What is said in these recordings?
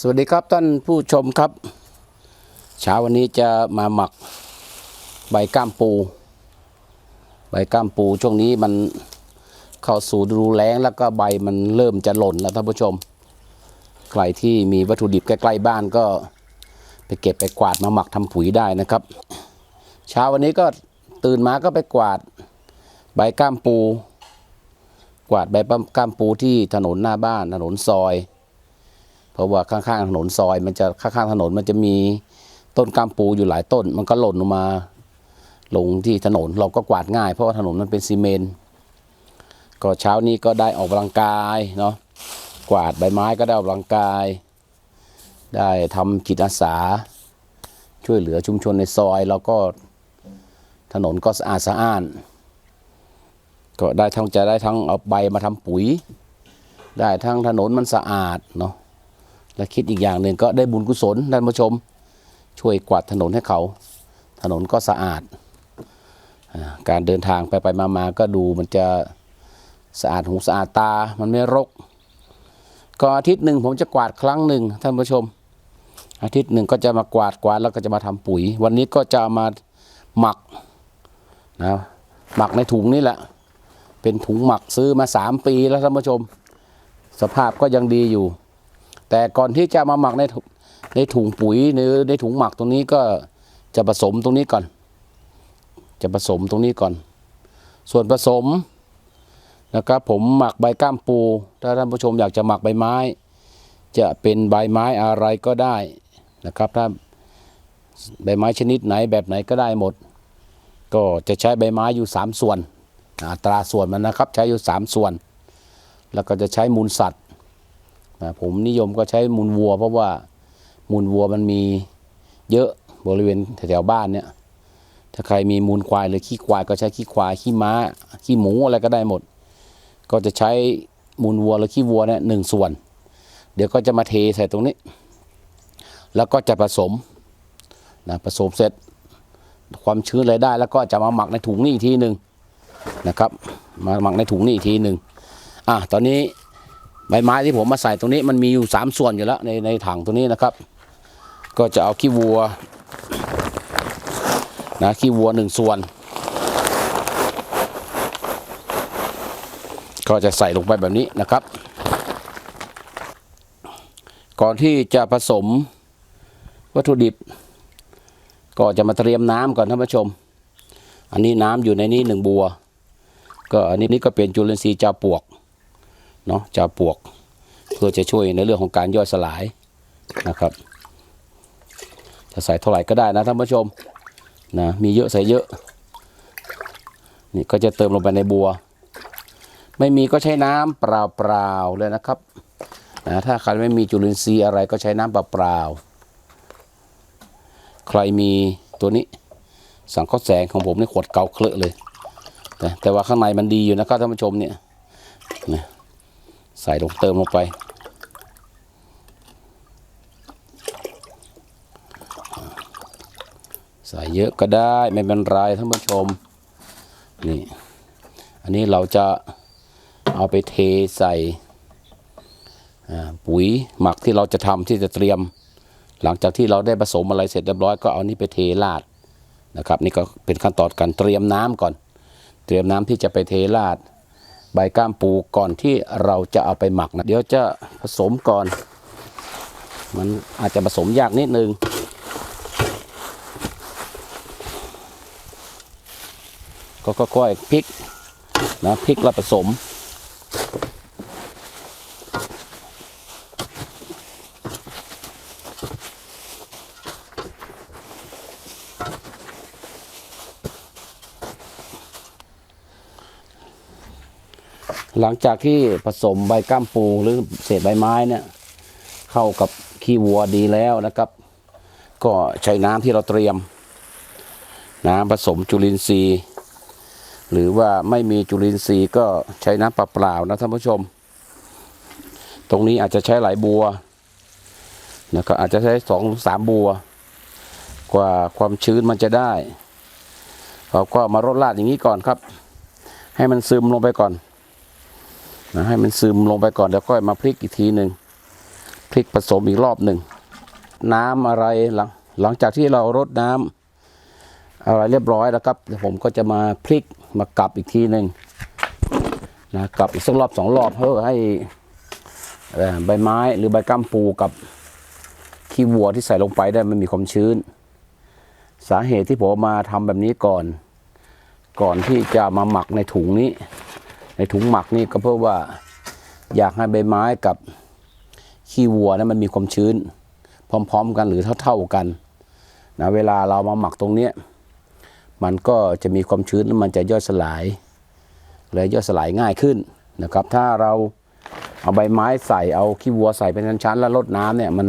สวัสดีครับท่านผู้ชมครับ เช้าวันนี้จะมาหมักใบก้ามปู ใบก้ามปูช่วงนี้มันเข้าสู่ฤดูแล้งแล้วก็ใบมันเริ่มจะหล่นแล้วท่านผู้ชม ใครที่มีวัตถุดิบใกล้ๆบ้านก็ไปเก็บไปกวาดมาหมักทำปุ๋ยได้นะครับ เช้าวันนี้ก็ตื่นมาก็ไปกวาดใบก้ามปู กวาดใบก้ามปูที่ถนนหน้าบ้านถนนซอย เพราะว่าข้างๆถนนซอย มันจะข้างๆถนนมันจะมีต้นกามปูอยู่หลายต้น มันก็หล่นลงมาลงที่ถนนเราก็กวาดง่าย เพราะว่าถนนมันเป็นซีเมนต์ก็เช้านี้ก็ได้ออกกำลังกายเนาะกวาดใบไม้ก็ได้ออกกำลังกาย ได้ทำจิตอาสา ช่วยเหลือชุมชนในซอย แล้วก็ถนนก็สะอาดสะอ้าน ก็ได้ทั้งจะได้ทั้งเอาใบมาทำปุ๋ย ได้ทั้งถนนมันสะอาดเนาะ และคิดอีกอย่างหนึ่งก็ได้บุญกุศลท่านผู้ชม ช่วยกวาดถนนให้เขา ถนนก็สะอาดอการเดินทางไปไปมามาก็ดูมันจะสะอาดหูสะอาดตา มันไม่รก ก็อาทิตย์หนึ่งผมจะกวาดครั้งหนึ่งท่านผู้ชม อาทิตย์หนึ่งก็จะมากวาดกวาดแล้วก็จะมาทำปุ๋ย วันนี้ก็จะามาหมักนะหมักในถุงนี่แหละ เป็นถุงหมักซื้อมาสามปีแล้วท่านผู้ชม สภาพก็ยังดีอยู่ แต่ก่อนที่จะมาหมักในถุในถุงปุ๋ยหรือในถุงหมักตรงนี้ก็จะผสมตรงนี้ก่อน จะผสมตรงนี้ก่อน ส่วนผสมนะครับผมหมักใบก้ามปู ถ้าท่านผู้ชมอยากจะหมักใบไม้ จะเป็นใบไม้อะไรก็ได้นะครับ ถ้าใบไม้ชนิดไหนแบบไหนก็ได้หมด ก็จะใช้ใบไม้อยู่ 3 ส่วนอัตราส่วนมันนะครับ ใช้อยู่ 3 ส่วน แล้วก็จะใช้มูลสัตว์ ผมนิยมก็ใช้มูลวัว เพราะว่ามูลวัวมันมีเยอะบริเวณแถวๆบ้านเนี่ย ถ้าใครมีมูลควายหรือขี้ควายก็ใช้ขี้ควายขี้ม้า ขี้หมูอะไรก็ได้หมด ก็จะใช้มูลวัวหรือขี้วัวเนี่ยหนึ่งส่วน เดี๋ยวก็จะมาเทใส่ตรงนี้ แล้วก็จะผสมนะผสมเสร็จความชื้นอะไรได้ แล้วก็จะมาหมักในถุงนี่อีกทีหนึ่งนะครับ มาหมักในถุงนี่อีกทีหนึ่งอะตอนนี้ ใบไม้ที่ผมมาใส่ตรงนี้มันมีอยู่สามส่วนอยู่แล้วในในถังตรงนี้นะครับ ก็จะเอาขี้วัวนะขี้วัวหนึ่งส่วน ก็จะใส่ลงไปแบบนี้นะครับ ก่อนที่จะผสมวัตถุดิบ ก็จะมาเตรียมน้ำก่อนท่านผู้ชม อันนี้น้ำอยู่ในนี้หนึ่งบัว ก็อันนี้นี่ก็เป็นจุลินทรีย์เจาปวก เนาะจะปวก เพื่อจะช่วยในเรื่องของการย่อยสลายนะครับ จะใส่เท่าไหร่ก็ได้นะท่านผู้ชมนะมีเยอะใส่เยอะ นี่ก็จะเติมลงไปในบัว ไม่มีก็ใช้น้ำเปล่าๆเลยนะครับนะถ้าใครไม่มีจุลินทรีย์อะไรก็ใช้น้ำเปล่าๆใครมีตัวนี้สังเคราะห์แสงของผมนี่ขวดเกาเคลอะเลยแต่แต่ว่าข้างในมันดีอยู่นะครับท่านผู้ชมเนี่ยนะ ใส่ลงเติมลงไป ใส่เยอะก็ได้ไม่เป็นไรท่านผู้ชม นี่ อันนี้เราจะเอาไปเทใส่ปุ๋ยหมักที่เราจะทำที่จะเตรียม หลังจากที่เราได้ผสมอะไรเสร็จเรียบร้อยก็เอานี้ไปเทราดนะครับ นี่ก็เป็นขั้นตอนการเตรียมน้ำก่อน เตรียมน้ำที่จะไปเทราด ใบก้ามปูก่อนที่เราจะเอาไปหมักนะเดี๋ยวจะผสมก่อน มันอาจจะผสมยากนิดนึงก็ค่อยๆพริกนะพริกแล้วผสม หลังจากที่ผสมใบก้ามปูหรือเศษใบไม้เนี่ยเข้ากับขี้วัวดีแล้วนะครับ ก็ใช้น้ำที่เราเตรียม น้ำผสมจุลินทรีย์ หรือว่าไม่มีจุลินทรีย์ก็ใช้น้ำเปล่าๆนะท่านผู้ชม ตรงนี้อาจจะใช้หลายบัวนะครับอาจจะใช้สองสามบัว กว่าความชื้นมันจะได้เราก็มารดราดอย่างนี้ก่อนครับ ให้มันซึมลงไปก่อน นะให้มันซึมลงไปก่อนแล้วค่อยมาพลิกอีกทีหนึ่งพลิกผสมอีกรอบหนึ่งน้ำอะไรหลังหลังจากที่เรารดน้ำอะไรเรียบร้อยแล้วครับเดี๋ยวผมก็จะมาพลิกมากลับอีกทีหนึ่งนะกลับอีกสักรอบสองรอบเพื่อให้ใบไม้หรือใบก้ามปูกับขี้วัวที่ใส่ลงไปได้มันมีความชื้น สาเหตุที่ผมมาทำแบบนี้ก่อน ก่อนที่จะมาหมักในถุงนี้ ในถุงหมักนี่ก็เพื่อว่าอยากให้ใบไม้กับขี้วัวนั้นมันมีความชื้น พร้อม ๆ กันหรือเท่า ๆกันนะเวลาเรามาหมักตรงเนี้ยมันก็จะมีความชื้นแล้วมันจะย่อยสลายและย่อยสลายง่ายขึ้นนะครับ ถ้าเราเอาใบไม้ใส่เอาขี้วัวใส่เป็นชั้นๆแล้วรดน้ำเนี่ยมัน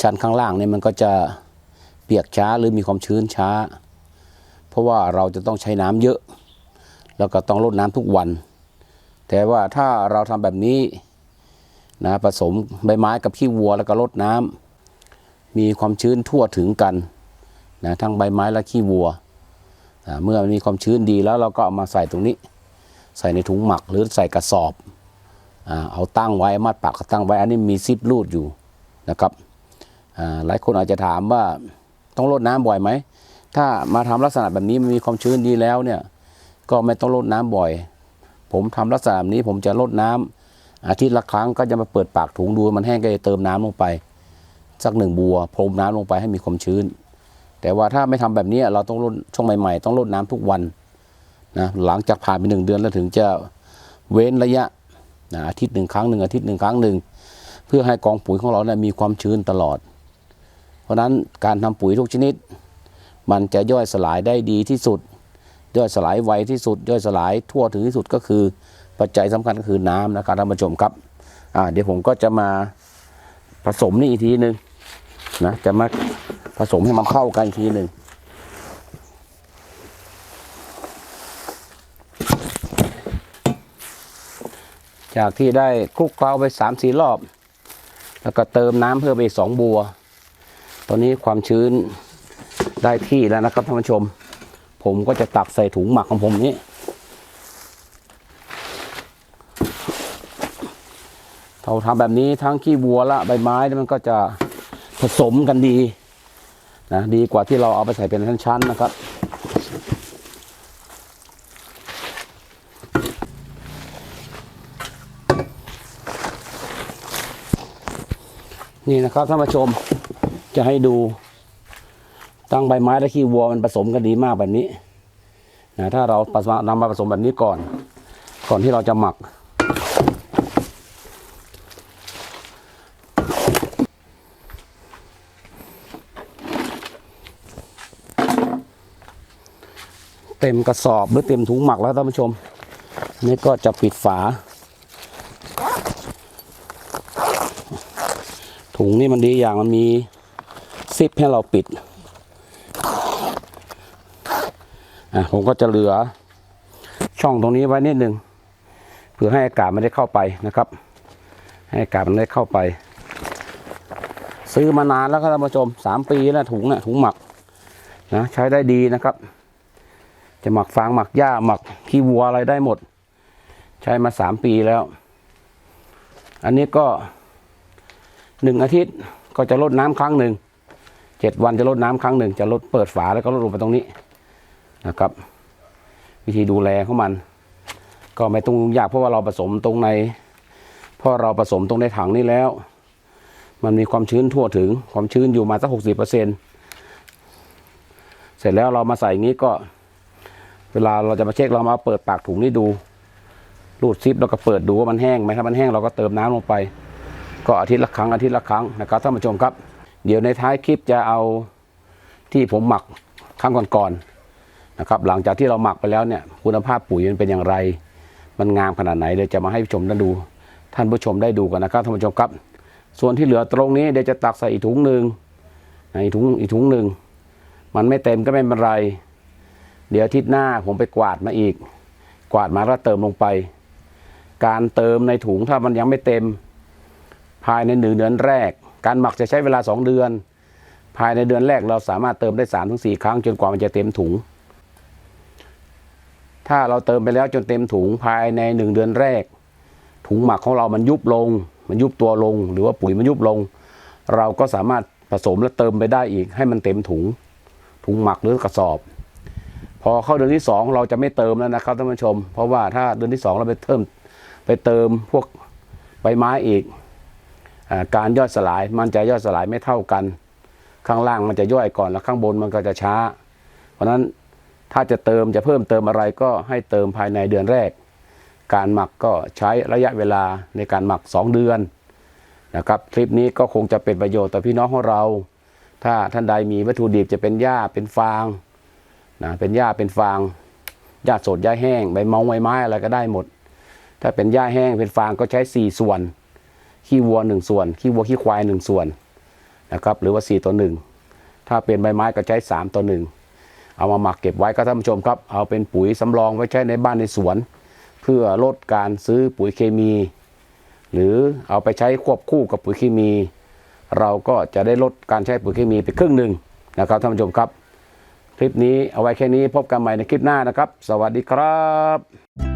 ชั้นข้างล่างเนี่ยมันก็จะเปียกช้าหรือมีความชื้นช้า เพราะว่าเราจะต้องใช้น้ำเยอะ แล้วก็ต้องรดน้ำทุกวัน แต่ว่าถ้าเราทำแบบนี้นะผสมใบไม้กับขี้วัวแล้วก็รดน้ำมีความชื้นทั่วถึงกันนะทั้งใบไม้และขี้วัวอ่าเมื่อมีความชื้นดีแล้วเราก็เอามาใส่ตรงนี้ ใส่ในถุงหมักหรือใส่กระสอบเอาตั้งไว้มัดปากก็ตั้งไว้ อันนี้มีซิปรูดอยู่นะครับหลายคนอาจจะถามว่าต้องรดน้ำบ่อยไหม ถ้ามาทำลักษณะแบบนี้มันมีความชื้นดีแล้วเนี่ย ก็ไม่ต้องรดน้ำบ่อย ผมทำลักษณะแบบนี้ผมจะรดน้ำอาทิตย์ละครั้งก็จะมาเปิดปากถุงดูมันแห้งก็จะเติมน้ำลงไป สักหนึ่งบัวพรมน้ำลงไปให้มีความชื้น แต่ว่าถ้าไม่ทำแบบนี้เราต้องรดช่วงใหม่ๆ ต้องรดน้ำทุกวันนะหลังจากผ่านไปหนึ่งเดือนแล้วถึงจะเว้นระยะนะอาทิตย์หนึ่งครั้งหนึ่งอาทิตย์หนึ่งครั้งหนึ่งเพื่อให้กองปุ๋ยของเราเนี่ยมีความชื้นตลอด เพราะฉะนั้นการทำปุ๋ยทุกชนิด มันจะย่อยสลายได้ดีที่สุด ย่อยสลายไวที่สุด ย่อยสลายทั่วถึงที่สุดก็คือ ปัจจัยสำคัญก็คือน้ำนะครับท่านผู้ชมครับอ่าเดี๋ยวผมก็จะมาผสมนี่อีกทีหนึ่งนะจะมาผสมให้มันเข้ากันทีหนึ่งจากที่ได้คลุกเคล้าไปสามสี่รอบ แล้วก็เติมน้ำเพิ่มไปสองบัว ตอนนี้ความชื้นได้ที่แล้วนะครับท่านผู้ชม ผมก็จะตักใส่ถุงหมักของผมนี้ เราทำแบบนี้ทั้งขี้วัวละใบไม้มันก็จะผสมกันดีนะดีกว่าที่เราเอาไปใส่เป็นชั้นๆนะครับนี่นะครับท่านผู้ชมจะให้ดู ตั้งใบไม้และขี้วัวมันผสมกันดีมากแบบนี้นะถ้าเราผสมนำมาผสมแบบนี้ก่อน ก่อนที่เราจะหมัก เต็มกระสอบหรือเต็มถุงหมักแล้วท่านผู้ชม นี่ก็จะปิดฝา ถุงนี่มันดีอย่างมันมีซิปให้เราปิด อะผมก็จะเหลือช่องตรงนี้ไว้นิดหนึ่งเพื่อให้อากาศมันได้เข้าไปนะครับ ให้อากาศมันได้เข้าไป ซื้อมานานแล้วครับท่านผู้ชมสามปีแล้วถุงน่ะถุงหมักนะใช้ได้ดีนะครับ จะหมักฟางหมักหญ้าหมักขี้วัวอะไรได้หมด ใช้มาสามปีแล้ว อันนี้ก็หนึ่งอาทิตย์ก็จะลดน้ำครั้งหนึ่งเจ็ดวันจะลดน้ำครั้งหนึ่งจะลดเปิดฝาแล้วก็ลดลงไปตรงนี้ นะครับ วิธีดูแลของมัน ก็ไม่ต้องยากเพราะว่าเราผสมตรงในเพราะเราผสมตรงในถังนี้แล้ว มันมีความชื้นทั่วถึงความชื้นอยู่มาสักหกสิบเปอร์เซ็นเสร็จแล้วเรามาใส่งี้ก็ เวลาเราจะมาเช็คเรามาเปิดปากถุงนี่ดูรูดซิปแล้วก็เปิดดูว่ามันแห้งไหมถ้ามันแห้งเราก็เติมน้ำลงไป ก็อาทิตย์ละครั้งอาทิตย์ละครั้งนะครับท่านผู้ชมครับ เดี๋ยวในท้ายคลิปจะเอาที่ผมหมักครั้งก่อนๆ นะครับหลังจากที่เราหมักไปแล้วเนี่ยคุณภาพปุ๋ยมันเป็นอย่างไร มันงามขนาดไหนเดี๋ยวจะมาให้ผู้ชมได้ดู ท่านผู้ชมได้ดูกันนะครับท่านผู้ชมครับ ส่วนที่เหลือตรงนี้เดี๋ยวจะตักใส่อีกถุงหนึ่งในถุงอีกถุงหนึ่งมันไม่เต็มก็ไม่เป็นไร เดี๋ยวอาทิตย์หน้าผมไปกวาดมาอีก กวาดมาแล้วเติมลงไป การเติมในถุงถ้ามันยังไม่เต็ม ภายในหนึ่งเดือนแรก การหมักจะใช้เวลาสองเดือน ภายในเดือนแรกเราสามารถเติมได้สามถึงสี่ครั้งจนกว่ามันจะเต็มถุง ถ้าเราเติมไปแล้วจนเต็มถุงภายในหนึ่งเดือนแรก ถุงหมักของเรามันยุบลง มันยุบตัวลง หรือว่าปุ๋ยมันยุบลง เราก็สามารถผสมและเติมไปได้อีก ให้มันเต็มถุง ถุงหมักหรือกระสอบ พอเข้าเดือนที่สองเราจะไม่เติมแล้วนะครับท่านผู้ชม เพราะว่าถ้าเดือนที่สองเราไปเติมไปเติมพวกใบไม้อีกอการย่อยสลายมันจะย่อยสลายไม่เท่ากัน ข้างล่างมันจะย่อยก่อนแล้วข้างบนมันก็จะช้า เพราะฉะนั้น ถ้าจะเติมจะเพิ่มเติมอะไรก็ให้เติมภายในเดือนแรก การหมักก็ใช้ระยะเวลาในการหมัก 2 เดือนนะครับคลิปนี้ก็คงจะเป็นประโยชน์ต่อพี่น้องของเรา ถ้าท่านใดมีวัตถุดิบจะเป็นหญ้าเป็นฟางนะเป็นหญ้าเป็นฟางหญ้าสดหญ้าแห้งใบมองใบไม้อะไรก็ได้หมด ถ้าเป็นหญ้าแห้งเป็นฟางก็ใช้ 4 ส่วน ขี้วัว 1 ส่วน ขี้วัวขี้ควาย 1 ส่วนนะครับหรือว่า 4 ต่อ 1 ถ้าเป็นใบไม้ก็ใช้ 3 ต่อ 1 เอามาหมักเก็บไว้ก็ท่านผู้ชมครับ เอาเป็นปุ๋ยสำรองไว้ใช้ในบ้านในสวน เพื่อลดการซื้อปุ๋ยเคมี หรือเอาไปใช้ควบคู่กับปุ๋ยเคมี เราก็จะได้ลดการใช้ปุ๋ยเคมีไปครึ่งหนึ่งนะครับท่านผู้ชมครับ คลิปนี้เอาไว้แค่นี้พบกันใหม่ในคลิปหน้านะครับ สวัสดีครับ